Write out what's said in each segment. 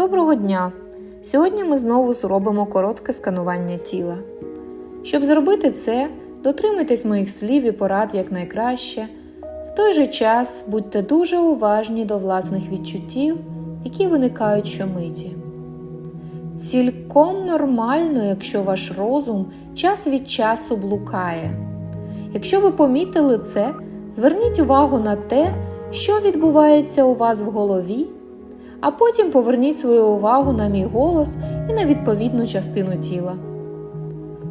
Доброго дня! Сьогодні ми знову зробимо коротке сканування тіла. Щоб зробити це, дотримуйтесь моїх слів і порад якнайкраще. В той же час будьте дуже уважні до власних відчуттів, які виникають щомиті. Цілком нормально, якщо ваш розум час від часу блукає. Якщо ви помітили це, зверніть увагу на те, що відбувається у вас в голові, а потім поверніть свою увагу на мій голос і на відповідну частину тіла.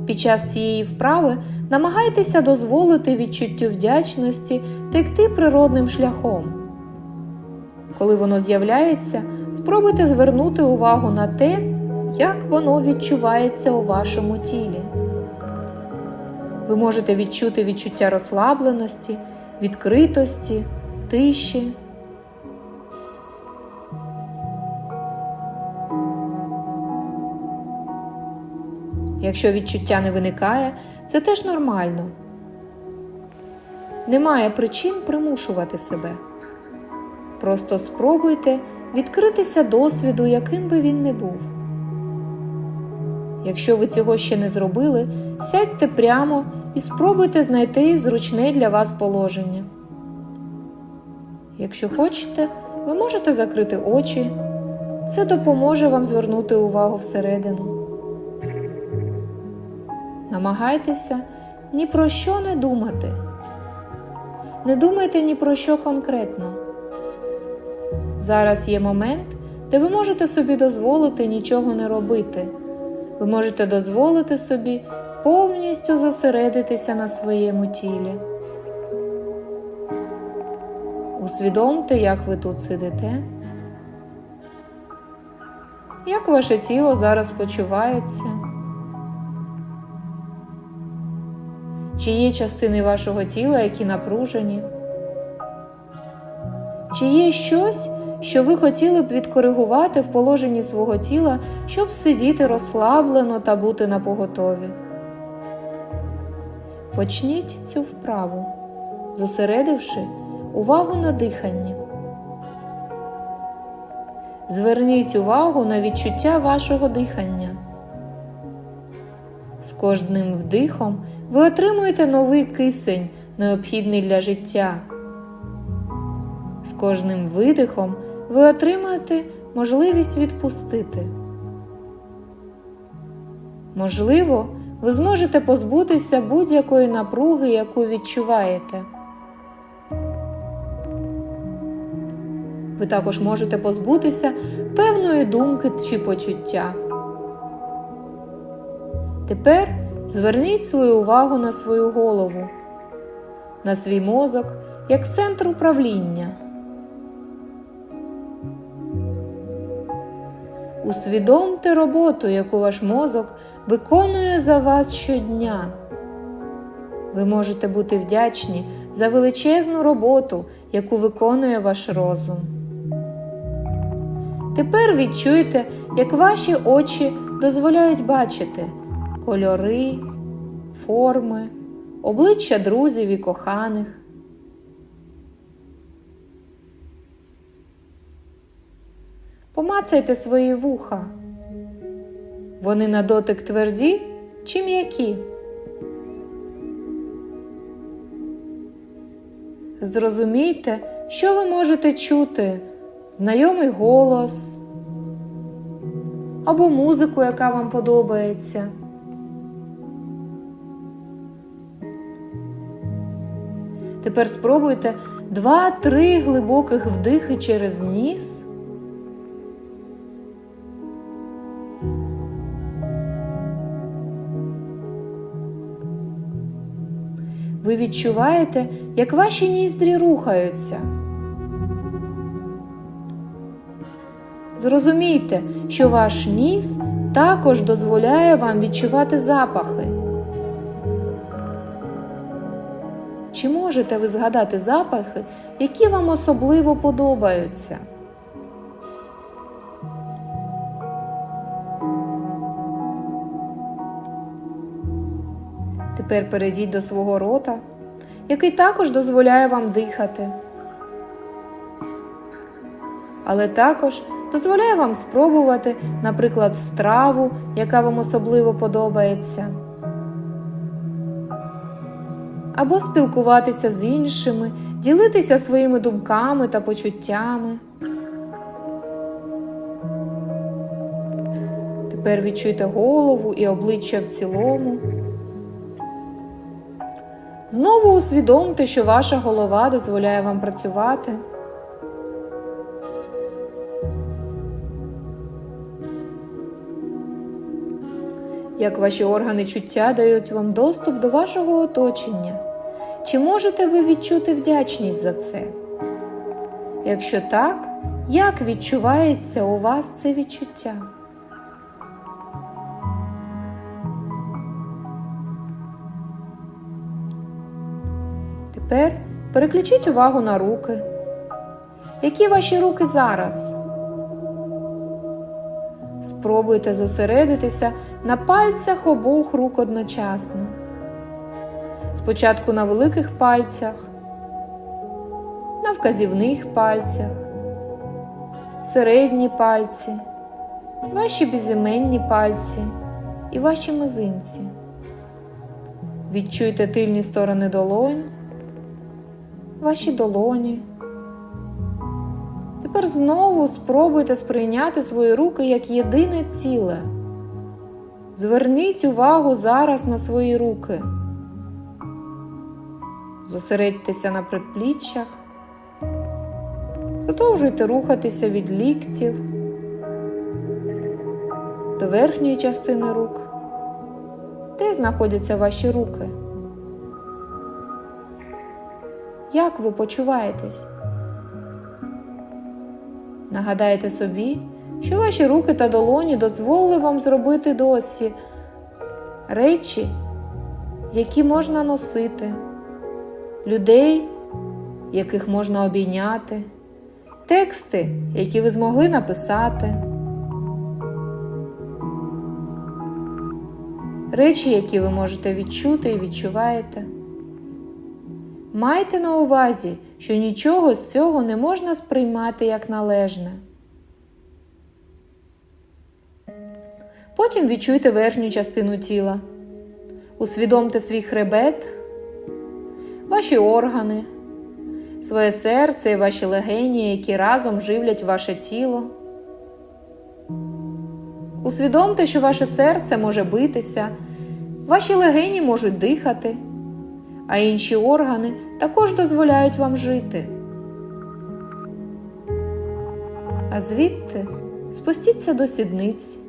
Під час цієї вправи намагайтеся дозволити відчуттю вдячності текти природним шляхом. Коли воно з'являється, спробуйте звернути увагу на те, як воно відчувається у вашому тілі. Ви можете відчути відчуття розслабленості, відкритості, тиші. Якщо відчуття не виникає, це теж нормально. Немає причин примушувати себе. Просто спробуйте відкритися досвіду, яким би він не був. Якщо ви цього ще не зробили, сядьте прямо і спробуйте знайти зручне для вас положення. Якщо хочете, ви можете закрити очі. Це допоможе вам звернути увагу всередину. Намагайтеся ні про що не думати. Не думайте ні про що конкретно. Зараз є момент, де ви можете собі дозволити нічого не робити. Ви можете дозволити собі повністю зосередитися на своєму тілі. Усвідомте, як ви тут сидите, як ваше тіло зараз почувається. Чи є частини вашого тіла, які напружені? Чи є щось, що ви хотіли б відкоригувати в положенні свого тіла, щоб сидіти розслаблено та бути на поготові? Почніть цю вправу, зосередивши увагу на диханні. Зверніть увагу на відчуття вашого дихання. З кожним вдихом ви отримуєте новий кисень, необхідний для життя. З кожним видихом ви отримаєте можливість відпустити. Можливо, ви зможете позбутися будь-якої напруги, яку відчуваєте. Ви також можете позбутися певної думки чи почуття. Тепер зверніть свою увагу на свою голову, на свій мозок як центр управління. Усвідомте роботу, яку ваш мозок виконує за вас щодня. Ви можете бути вдячні за величезну роботу, яку виконує ваш розум. Тепер відчуйте, як ваші очі дозволяють бачити кольори, форми, обличчя друзів і коханих. Помацайте свої вуха. Вони на дотик тверді чи м'які. Зрозумійте, що ви можете чути, знайомий голос або музику, яка вам подобається. Тепер спробуйте два-три глибоких вдихи через ніс. Ви відчуваєте, як ваші ніздрі рухаються. Зрозумійте, що ваш ніс також дозволяє вам відчувати запахи. Чи можете ви згадати запахи, які вам особливо подобаються? Тепер перейдіть до свого рота, який також дозволяє вам дихати. але також дозволяє вам спробувати, наприклад, страву, яка вам особливо подобається, або спілкуватися з іншими, ділитися своїми думками та почуттями. Тепер відчуйте голову і обличчя в цілому. Знову усвідомте, що ваша голова дозволяє вам працювати. Як ваші органи чуття дають вам доступ до вашого оточення? Чи можете ви відчути вдячність за це? Якщо так, як відчувається у вас це відчуття? Тепер переключіть увагу на руки. Які ваші руки зараз? Спробуйте зосередитися на пальцях обох рук одночасно. Спочатку на великих пальцях, на вказівних пальцях, середні пальці, ваші безіменні пальці і ваші мизинці. Відчуйте тильні сторони долонь, ваші долоні. Тепер знову спробуйте сприйняти свої руки як єдине ціле. Зверніть увагу зараз на свої руки. Зосередьтеся на предпліччях. Продовжуйте рухатися від ліктів до верхньої частини рук. Де знаходяться ваші руки? Як ви почуваєтесь? Нагадайте собі, що ваші руки та долоні дозволили вам зробити досі речі, які можна носити, людей, яких можна обійняти, тексти, які ви змогли написати, речі, які ви можете відчути і відчуваєте. Майте на увазі, що нічого з цього не можна сприймати як належне. Потім відчуйте верхню частину тіла. Усвідомте свій хребет, ваші органи, своє серце і ваші легені, які разом живлять ваше тіло. Усвідомте, що ваше серце може битися, ваші легені можуть дихати а інші органи також дозволяють вам жити. А звідти спустіться до сідниць.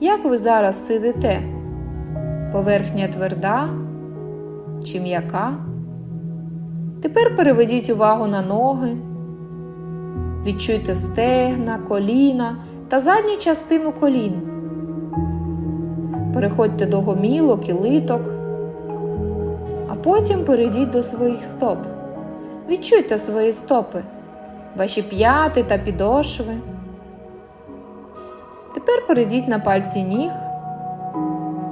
Як ви зараз сидите? Поверхня тверда чи м'яка? Тепер переведіть увагу на ноги, відчуйте стегна, коліна та задню частину колін. Переходьте до гомілок і литок а потім перейдіть до своїх стоп. Відчуйте свої стопи, ваші п'яти та підошви. Тепер перейдіть на пальці ніг.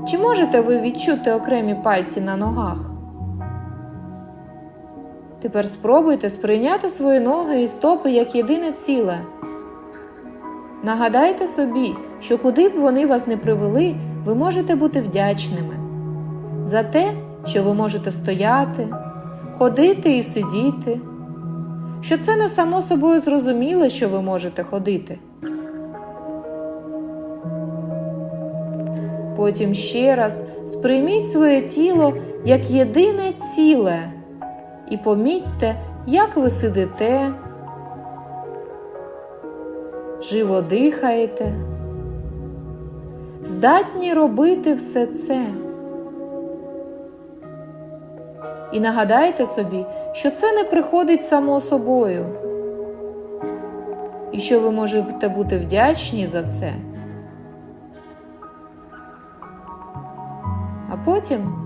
Чи можете ви відчути окремі пальці на ногах? Тепер спробуйте сприйняти свої ноги і стопи як єдине ціле. Нагадайте собі, що куди б вони вас не привели, ви можете бути вдячними за те, що ви можете стояти, ходити і сидіти, що це не само собою зрозуміло, що ви можете ходити. Потім ще раз сприйміть своє тіло як єдине ціле і помітьте, як ви сидите, живо дихаєте, здатні робити все це. І нагадайте собі, що це не приходить само собою, і що ви можете бути вдячні за це. А потім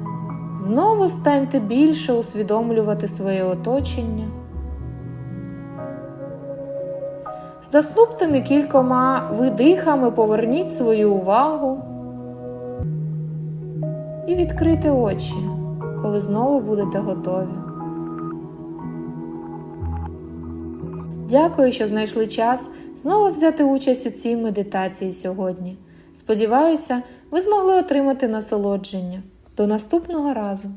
знову станьте більше усвідомлювати своє оточення. З наступними кількома видихами поверніть свою увагу і відкрийте очі коли знову будете готові. Дякую, що знайшли час знову взяти участь у цій медитації сьогодні. Сподіваюся, ви змогли отримати насолодження. До наступного разу!